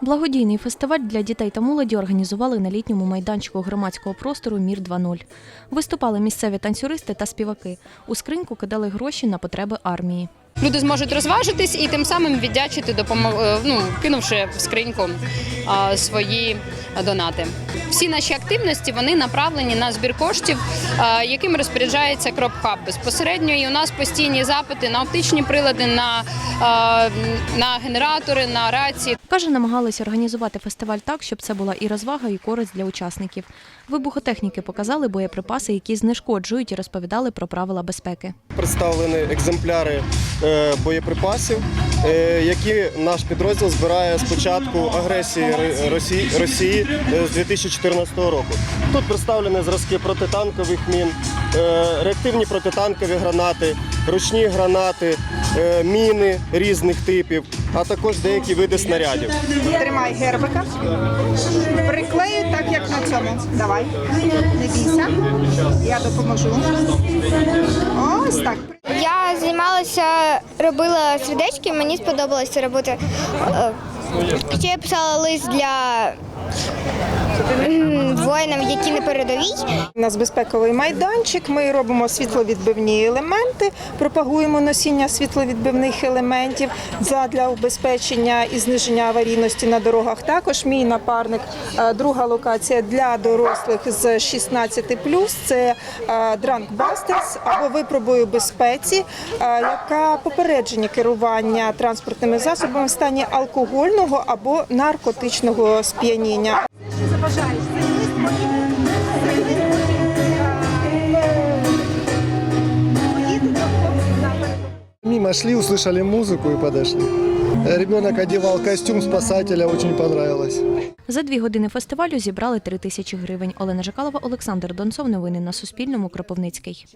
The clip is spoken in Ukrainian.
Благодійний фестиваль для дітей та молоді організували на літньому майданчику громадського простору Мір 2.0. Виступали місцеві танцюристи та співаки. У скриньку кидали гроші на потреби армії. Люди зможуть розважитись і тим самим віддячити, допомо- е, ну, кинувши в скриньку а, свої донати. Всі наші активності вони направлені на збір коштів, а, яким розпоряджається Кропхаб безпосередньо. І у нас постійні запити на оптичні прилади, на, а, на генератори, на рації. Каже, намагалися організувати фестиваль так, щоб це була і розвага, і користь для учасників. Вибухотехніки показали боєприпаси, які знешкоджують, і розповідали про правила безпеки. Представлені екземпляри е, боєприпасів, е, які наш підрозділ збирає з початку агресії Ро- Росії, Росії е, з 2014 року. Тут представлені зразки протитанкових мін, е, реактивні протитанкові гранати, ручні гранати, е, міни різних типів, а також деякі види снарядів. Тримай гербика. Приклею так, як на цьому. Давай. Не бійся. Я допоможу. Робила сердечки, мені сподобалося робити. Е, Ще я писала лист для воїнам, які на передовій. У нас безпековий майданчик. Ми робимо світловідбивні елементи, пропагуємо носіння світловідбивних елементів для убезпечення і зниження аварійності на дорогах. Також мій напарник, е, друга локація для дорослих з 16+, це е, Drunk Busters або випробую у безпеці, е, яка попередження керування транспортними засобами в стані алкогольного або наркотичного сп'яніння. Мимо шли, услышали музыку и подошли. Ребенок одевал костюм спасателя, очень понравилось. За дві години фестивалю зібрали три тисячі гривень. Олена Жакалова, Олександр Донцов. Новини на Суспільному. Кропивницький.